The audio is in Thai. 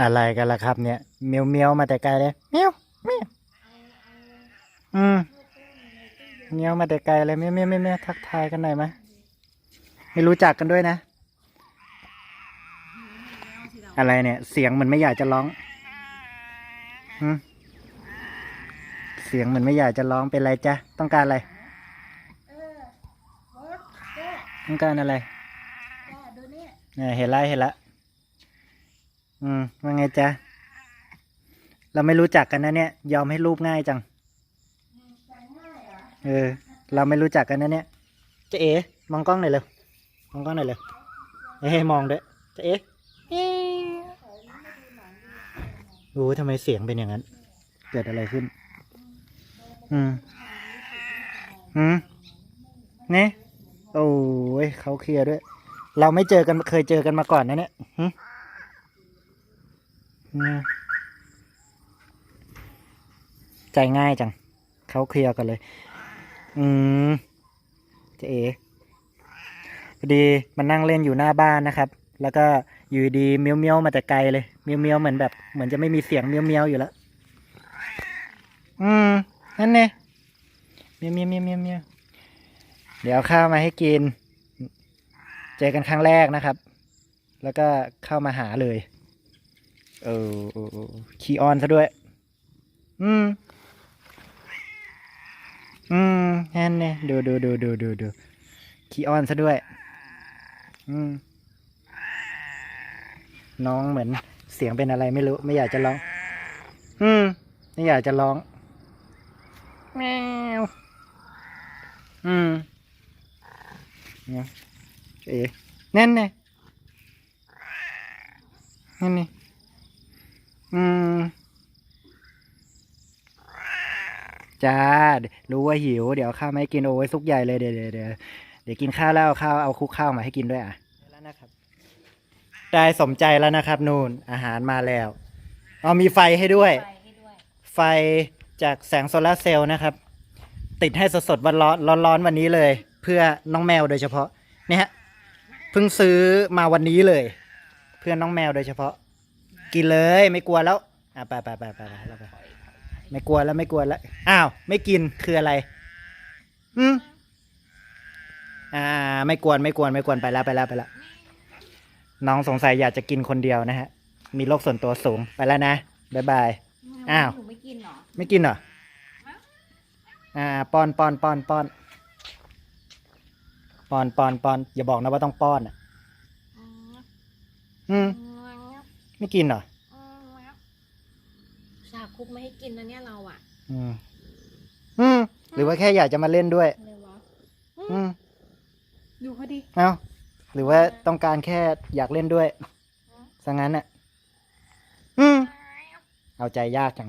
อะไรกันล่ะครับเนี่ยเมียวเมียวมาแต่ไกลเลยเมียวเมียวอืมเมียวมาแต่ไกลเลยเมียวเมียวเมียวเมียวทักทายกันหน่อยไหมไม่รู้จักกันด้วยนะ อะไรเนี่ย เสียงเหมือนไม่อยากจะร้องหืมเสียงเหมือนไม่อยากจะร้องเป็นไรจ๊ะต้องการอะไรต้องการอะไรเนี่เห็นละเห็นละ อืมว่าไงจ๊ะ เราไม่รู้จักกันนะเนี่ย ยอมให้รูปง่ายจัง เออ เราไม่รู้จักกันนะเนี่ยเจ๊เอ๋มองกล้องหน่อยเร็วมองกล้องหน่อยเร็วเฮ้ยมองด้วยเจ๊เอ๋โอ้ทำไมเสียงเป็นอย่างนั้น เกิดอะไรขึ้น อืม อืมเนี่ยโอ้ยเขาเคลียร์ด้วย เราไม่เจอกันเคยเจอกันมาก่อนนะเนี่ยหึอืม ใจง่ายจัง เขาเคลียร์กันเลย อืมเจ๊เอพอดีมันนั่งเล่นอยู่หน้าบ้านนะครับ แล้วก็อยู่ดีเมียวเมียวมาแต่ไกลเลย เมียวเมียวเหมือนแบบ เหมือนจะไม่มีเสียงเมียวเมียวอยู่แล้ว อืม นั่นเนี่ยเมียวเมียวเมียวเมียวเมียวเดี๋ยวข้าวมาให้กิน เจอกันครั้งแรกนะครับ แล้วก็เข้ามาหาเลย เออเออเออคีอนซะด้วย อืม อืมแน่นเนี่ยดูดูดูดูดูดูคีออนซะด้วย อืม น้องเหมือนเสียงเป็นอะไรไม่รู้ ไม่อยากจะร้อง อืม ไม่อยากจะร้อง แมว อืมเนี่ยเอ๊ะนั่นไงนั่นไงอืม จ้า รู้ว่าหิว เดี๋ยวข้าวไม่กินโอ้ยซุกใหญ่เลยเดี๋ยวเดี๋ยวเดี๋ยวเดี๋ยวกินข้าวแล้วเอาข้าวเอาคุกข้าวมาให้กินด้วยอะแล้วนะครับ ได้สมใจแล้วนะครับ นูนอาหารมาแล้วเอามีไฟให้ด้วยไปให้ด้วยไฟจากแสงโซลาร์เซลล์นะครับ ติดให้สดๆวันร้อนร้อนๆวันนี้เลย เพื่อน้องแมวโดยเฉพาะเนี่ยฮะเพิ่งซื้อมาวันนี้เลย เพื่อน้องแมวโดยเฉพาะ กินเลยไม่กลัวแล้วอะไปไปไปไปไปเรา ไปไม่กลัวแล้วไม่กลัวแล้วอ้าวไม่กินคืออะไรอืมอ่า ไม่กวนไม่กวนไม่กวนไปแล้วไปแล้วไปแล้วน้องสงสัยอยากจะกินคนเดียวนะฮะ มีโรคส่วนตัวสูงไปแล้วนะบ๊ายบาย อ้าว หนูไม่กินเหรอ ไม่กินเหรอ อ่าป้อนป้อนป้อนป้อนป้อนป้อนป้อนอย่าบอกนะว่าต้องป้อนอะ อืม ไม่กินเหรอชา คุกไม่ให้กินนะเนี่ยเราอะอืมอืมหรือว่าแค่อยากจะมาเล่นด้วยเลยวะอืมดูเขาดิเอาหรือว่าต้องการแค่อยากเล่นด้วยซะงั้นอะอืมเอาใจยากจัง